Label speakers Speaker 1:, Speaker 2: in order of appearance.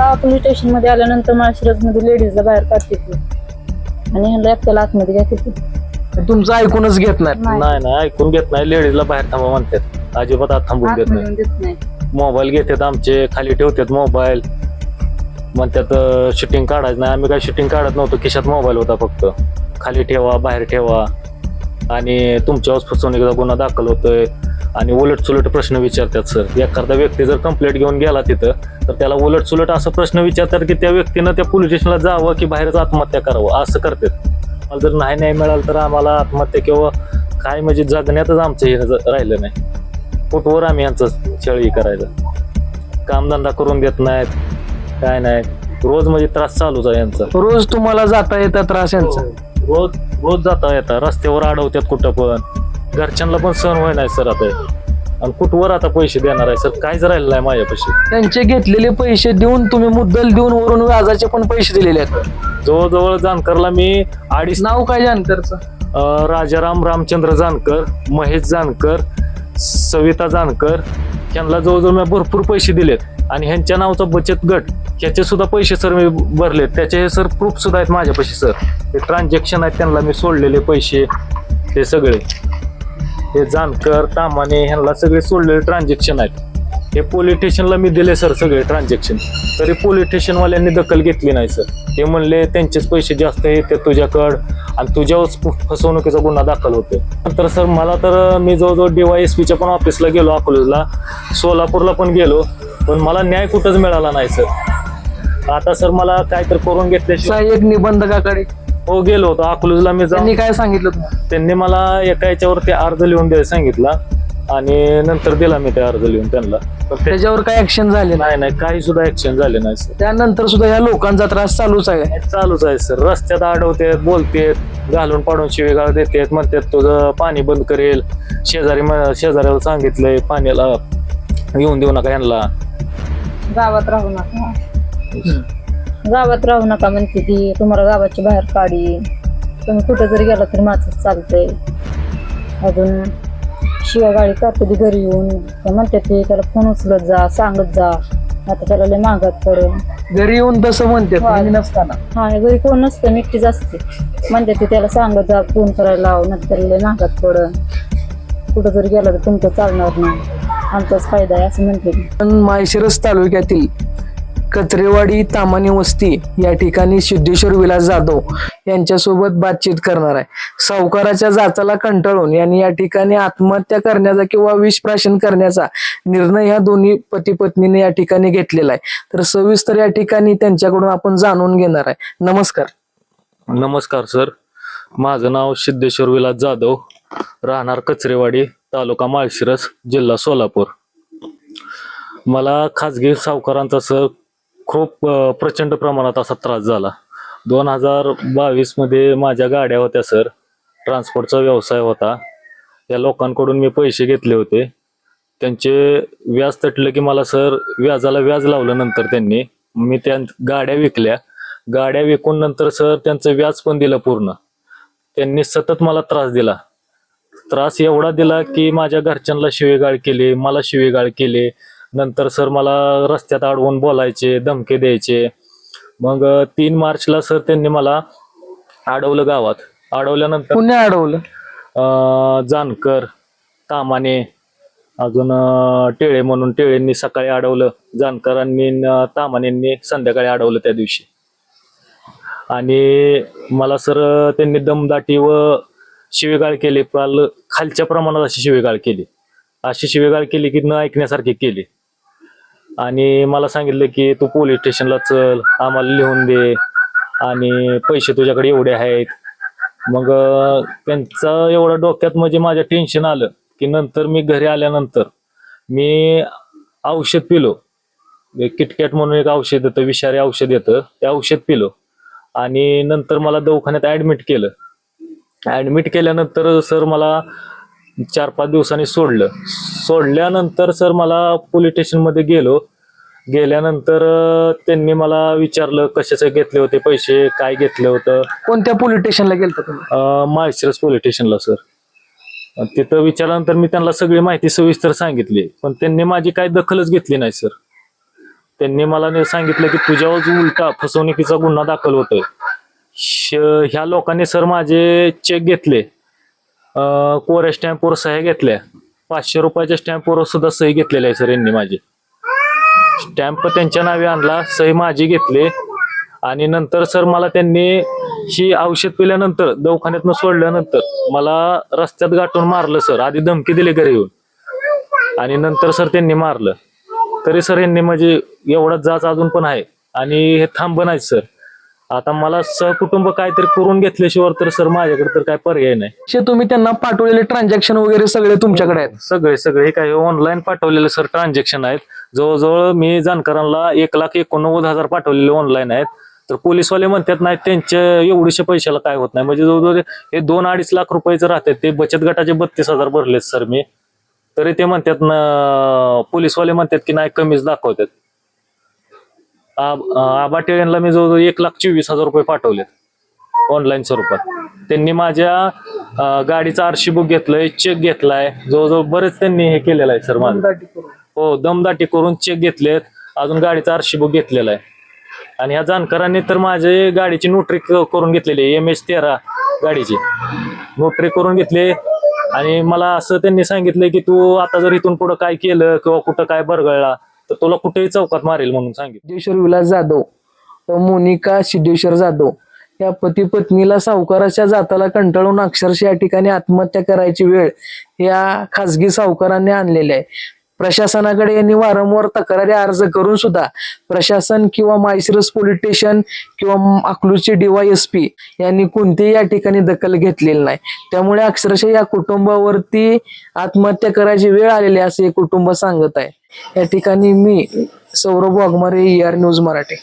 Speaker 1: मला पोलीस स्टेशनमध्ये आल्यानंतर माळशिरसमध्ये लेडीजला बाहेर काढते आणि ह्यांना एकट्याला आतमध्ये घ्या तिथे
Speaker 2: तुमचं ऐकूनच घेत नाही.
Speaker 3: नाही. नाही ऐकून घेत नाही. लेडीजला बाहेर थांबा म्हणतात. अजिबात आत थांबून नाही.
Speaker 1: देत नाही.
Speaker 3: मोबाईल घेतात आमचे खाली ठेवतात मोबाईल म्हणतात शूटिंग काढायचं नाही. आम्ही काय शूटिंग काढत नव्हतो. खिशात मोबाईल होता फक्त. खाली ठेवा बाहेर ठेवा. आणि तुमच्यावर फसवणुकीचा गुन्हा दाखल होतोय. आणि उलट सुलट प्रश्न विचारतात सर. एखादा व्यक्ती जर कंप्लेंट घेऊन गेला तिथं तर त्याला उलट सुलट असं प्रश्न विचारतात की त्या व्यक्तीनं त्या पोलीस स्टेशनला जावं की बाहेरच आत्महत्या करावं? असं करतात. मला जर नाही नाही मिळालं तर आम्हाला आत्महत्या किंवा काय म्हणजे जगण्यातच आमचं हे राहिलं नाही. कुठवर आम्ही यांचं छळी करायचं. कामधंदा करून देत नाहीत. काय नाही. रोज म्हणजे त्रास चालूच आहे यांचा.
Speaker 2: रोज तुम्हाला जाता येता त्रास यांचा.
Speaker 3: रोज रोज जाता येता. रस्त्यावर अडवतात कुठं पण. घरच्यांना पण सण व्हाय नाही सर आता. हे. आणि कुठवर आता पैसे देणार आहे सर? काहीच राहिलं नाही माझ्यापाशी?
Speaker 2: त्यांचे घेतलेले पैसे देऊन तुम्ही मुद्दल देऊन वरून व्याजाचे पण पैसे दिलेले आहेत.
Speaker 3: जवळजवळ जानकरला मी अडीच
Speaker 2: नाव काय जानकरचं?
Speaker 3: अं, राजाराम रामचंद्र जानकर महेश जानकर सविता जानकर यांना जवळजवळ मी भरपूर पैसे दिलेत. आणि ह्यांच्या नावचा बचत गट ह्याचे सुद्धा पैसे सर मी भरलेत. त्याचे सर प्रूफ सुद्धा आहेत माझ्यापाशी सर. ते ट्रान्झॅक्शन आहेत त्यांना मी सोडलेले पैसे ते सगळे. हे जानकर तामाने ह्यांना सगळे सोडलेले ट्रान्झॅक्शन आहेत. हे पोलीस स्टेशनला मी दिले सर सगळे ट्रान्झॅक्शन तरी पोलीस स्टेशनवाल्यांनी दखल घेतली नाही सर ते म्हणले त्यांचेच पैसे जास्त येते तुझ्याकडं. आणि तुझ्यावर फसवणुकीचा गुन्हा दाखल होतो नंतर सर मला तर मी जवळजवळ डी वाय एस पीच्या पण ऑफिसला गेलो अकोल्याला सोलापूरला पण गेलो. पण मला न्याय कुठंच मिळाला नाही सर आता सर मला काय तर करून घेतल्याशिवाय
Speaker 2: एक निबंधकाकडे
Speaker 3: हो गेलो होतो. अकलूजला मी जाऊन
Speaker 2: त्यांनी काय सांगितलं तुम्हाला?
Speaker 3: त्यांनी मला एका याच्यावरती अर्ज लिहून द्यायला सांगितला. आणि नंतर दिला मी ते अर्ज लिहून त्यांना. पण ते-
Speaker 2: त्याच्यावर काय ऍक्शन झाले नाही?
Speaker 3: नाही नाही काही सुद्धा ऍक्शन झाले नाही सर
Speaker 2: त्यानंतर सुद्धा ह्या लोकांचा त्रास चालूच आहे.
Speaker 3: हे चालूच आहे सर रस्त्यात अडवतेत बोलतेत घालून पाडून शिवेगाळ देतेत म्हणतात तुझं पाणी बंद करेल. शेजारी म- शेजाऱ्याला सांगितलंय पाण्याला येऊन देऊ नका यांना
Speaker 1: गावात राहू नका. गावात राहू नका म्हणते ती. तुम्हाला गावाच्या बाहेर काढी. तुम्ही कुठं जरी गेला तरी माझं चालतंय. अजून शिवाय गाडी करते ती घरी येऊन. म्हणते ते त्याला फोन उचलत जा सांगत जा. आता त्याला लय मागात पडेल.
Speaker 2: घरी येऊन तसं म्हणते. तुम्ही नसताना.
Speaker 1: हा घरी कोण नसतं मी एकटीच असते. म्हणते ते त्याला सांगत जा फोन करायला लाव नंतर लय मागात पडल. कुठं जरी गेला तर तुमचं चालणार नाही. आमचाच फायदा आहे असं म्हणते ती.
Speaker 2: पण माळशिरस तालुक्यातील कचरेवाडी तामानी वस्ती या ठिकाणी सिद्धेश्वर विलास जाधव यांच्यासोबत बातचीत करणार आहे. सावकाराच्या जाचाला कंटाळून यांनी या ठिकाणी आत्महत्या करण्याचा किंवा विष प्राशन करण्याचा निर्णय ह्या दोन्ही पती पत्नीने या ठिकाणी घेतलेला आहे. तर सविस्तर या ठिकाणी त्यांच्याकडून आपण जाणून घेणार आहे. नमस्कार.
Speaker 3: नमस्कार सर. माझं नाव सिद्धेश्वर विलास जाधव. राहणार कचरेवाडी तालुका माळशिरस जिल्हा सोलापूर. मला खाजगी सावकारांचा सर खूप प्रचंड प्रमाणात असा त्रास झाला. दोन हजार बावीसमध्ये माझ्या गाड्या होत्या सर. ट्रान्सपोर्टचा व्यवसाय होता. त्या लोकांकडून मी पैसे घेतले होते. त्यांचे व्याज तटलं की मला सर व्याजाला व्याज लावलं नंतर त्यांनी. मी त्या गाड्या विकल्या. गाड्या विकून नंतर सर त्यांचं व्याज पण दिलं पूर्ण. त्यांनी सतत मला त्रास दिला. त्रास एवढा दिला की माझ्या घरच्यांना शिवेगाळ केली मला शिवेगाळ केली. नंतर सर मला रस्त्यात अडवून बोलायचे धमके द्यायचे. मग तीन मार्चला सर त्यांनी मला अडवलं गावात. अडवल्यानंतर
Speaker 2: पुणे अडवलं?
Speaker 3: अं, जानकर तामाने अजून अं, टेळे म्हणून टेळेंनी सकाळी अडवलं. जानकरांनी न तामानेंनी संध्याकाळी अडवलं त्या दिवशी. आणि मला सर त्यांनी दमदाटी व शिवेगाळ केली. पाल खालच्या प्रमाणात अशी शिवेगाळ केली. अशी शिवेगाळ केली की न ऐकण्यासारखी केली. आणि मला सांगितलं की तू पोलीस स्टेशनला चल आम्हाला लिहून दे आणि पैसे तुझ्याकडे एवढे आहेत. मग त्यांचा त्यांचं एवढं डोक्यात म्हणजे माझ्या टेन्शन आलं की नंतर मी घरी आल्यानंतर मी औषध पिलो. एक किटकॅट म्हणून एक औषध येतं विषारी औषध येतं ते औषध पिलो. आणि नंतर मला दवाखान्यात ऍडमिट केलं. ऍडमिट केल्यानंतर सर मला चार पाच दिवसांनी सोडलं. सोडल्यानंतर सर मला पोलीस स्टेशनमध्ये गेलो. गेल्यानंतर त्यांनी मला विचारलं कशाचे घेतले होते पैसे काय घेतलं होतं.
Speaker 2: कोणत्या पोलीस स्टेशनला गेलता तुम्ही?
Speaker 3: माळशिरस पोलीस स्टेशनला सर. तिथं विचारल्यानंतर मी त्यांना सगळी माहिती सविस्तर सांगितली. पण त्यांनी माझी काही दखलच घेतली नाही सर. त्यांनी मला सांगितलं की तुझ्यावर उलटा फसवणुकीचा गुन्हा दाखल होतोय ह्या लोकांनी सर माझे चेक घेतले. कोऱ्या स्टॅम्पवर सह्या घेतल्या. पाचशे रुपयाच्या स्टॅम्पवर सुद्धा सही घेतलेली आहे सर यांनी माझी. स्टॅम्प त्यांच्या नावे आणला सही माझी घेतली. आणि नंतर सर मला त्यांनी ही औषध पिल्यानंतर दवाखान्यातनं सोडल्यानंतर मला रस्त्यात गाठून मारलं सर. आधी धमकी दिली घरी येऊन. आणि नंतर सर त्यांनी मारलं. तरी सर यांनी म्हणजे एवढा जाच अजून पण आहे. आणि हे थांब नाही सर. आता मला सहकुटुंब काहीतरी करून घेतल्याशिवाय तर सर माझ्याकडे तर काय पर्याय नाही.
Speaker 2: तुम्ही त्यांना पाठवलेले ट्रान्झॅक्शन वगैरे सगळे तुमच्याकडे आहेत?
Speaker 3: सगळे सगळे. हे काही ऑनलाईन पाठवलेले सर ट्रान्झॅक्शन आहेत. जवळजवळ मी जाणकारांना एक लाख एकोणनव्वद हजार पाठवलेले ऑनलाईन आहेत. तर पोलीसवाले म्हणतात नाही त्यांच्या एवढीशे पैशाला काय होत नाही. म्हणजे जवळजवळ हे दोन अडीच लाख रुपयाचं राहतात ते बचत गटाचे बत्तीस हजार भरलेत सर मी. तरी ते म्हणतात ना पोलीसवाले म्हणतात की नाही कमीच दाखवतात. आबाटे यांना मी जवळजवळ एक लाख चोवीस हजार रुपये पाठवलेत ऑनलाईन स्वरूपात. त्यांनी माझ्या गाडीचा आरशी बुक घेतलंय चेक घेतलाय. जवळजवळ बरेच त्यांनी हे केलेलं आहे सर माझं. हो दमदाटी करून चेक घेतलेत. अजून गाडीचा आरशी बुक घेतलेला आहे. आणि ह्या जाणकारांनी तर माझे गाडीची नोटरी करून घेतलेली एम एच तेरा गाडीची. नोटरी करून घेतली. आणि मला असं त्यांनी सांगितलंय की तू आता जर इथून पुढं काय केलं किंवा कुठं काय बरगळला तर तुला कुठेही चौकात मारेल म्हणून सांगितलं.
Speaker 2: सिद्धेश्वर विलास जाधव व मोनिका सिद्धेश्वर जाधव या पती पत्नीला सावकाराच्या जाताला कंटाळून अक्षरशः या ठिकाणी आत्महत्या करायची वेळ या खासगी सावकारांनी आणलेली आहे. प्रशासनाकडे यांनी वारंवार तक्रारी अर्ज करून सुद्धा प्रशासन किंवा मायसरस पोलीस स्टेशन किंवा म- अकलूजचे डीवायएसपी यांनी कोणतीही या ठिकाणी दखल घेतलेली नाही. त्यामुळे अक्षरशः या कुटुंबावरती आत्महत्या करायची वेळ आलेली आहे असे हे कुटुंब सांगत आहे. या ठिकाणी मी सौरभ वाघमारे आर न्यूज मराठी.